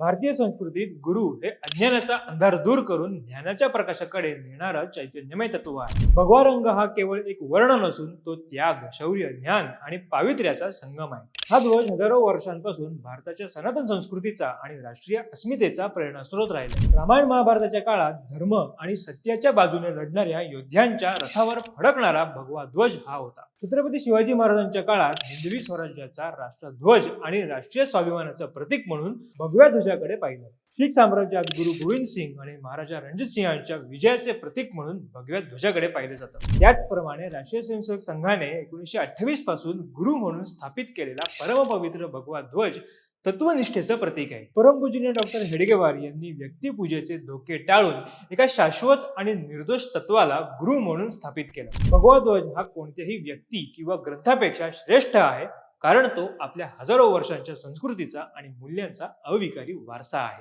भारतीय संस्कृतीत गुरु हे अज्ञानाचा अंधार दूर करून ज्ञानाच्या प्रकाशाकडे नेणारा चैतन्यमय तत्व आहे. भगवा रंग हा केवळ एक वर्ण नसून तो त्याग शौर्य ज्ञान आणि पावित्र्याचा संगम आहे. हा ध्वज हजारो वर्षांपासून भारताच्या सनातन संस्कृतीचा आणि राष्ट्रीय अस्मितेचा प्रेरणास्रोत राहिला रामायण महाभारताच्या काळात धर्म आणि सत्याच्या बाजूने लढणाऱ्या योद्ध्यांच्या रथावर फडकणारा भगवा ध्वज हा होता. छत्रपती शिवाजी महाराजांच्या काळात हिंदवी स्वराज्याचा राष्ट्रध्वज आणि राष्ट्रीय स्वाभिमानाचं प्रतीक म्हणून भगव्या ध्वजाकडे पाहिलं. शीख साम्राज्यात गुरु गोविंद सिंग आणि महाराजा रणजित सिंह यांच्या विजयाचे प्रतीक म्हणून भगव्या ध्वजाकडे पाहिले जातं. त्याचप्रमाणे राष्ट्रीय स्वयंसेवक संघाने एकोणीसशे अठ्ठावीसपासून गुरु म्हणून स्थापित केलेला परमपवित्र भगवा ध्वज तत्वनिष्ठेचं प्रतीक आहे. परमपूजनीय डॉक्टर हेडगेवार यांनी व्यक्तिपूजेचे धोके टाळून एका शाश्वत आणि निर्दोष तत्वाला गुरु म्हणून स्थापित केलं. भगवा ध्वज हा कोणत्याही व्यक्ती किंवा ग्रंथापेक्षा श्रेष्ठ आहे कारण तो आपल्या हजारो वर्षांच्या संस्कृतीचा आणि मूल्यांचा अविकारी वारसा आहे.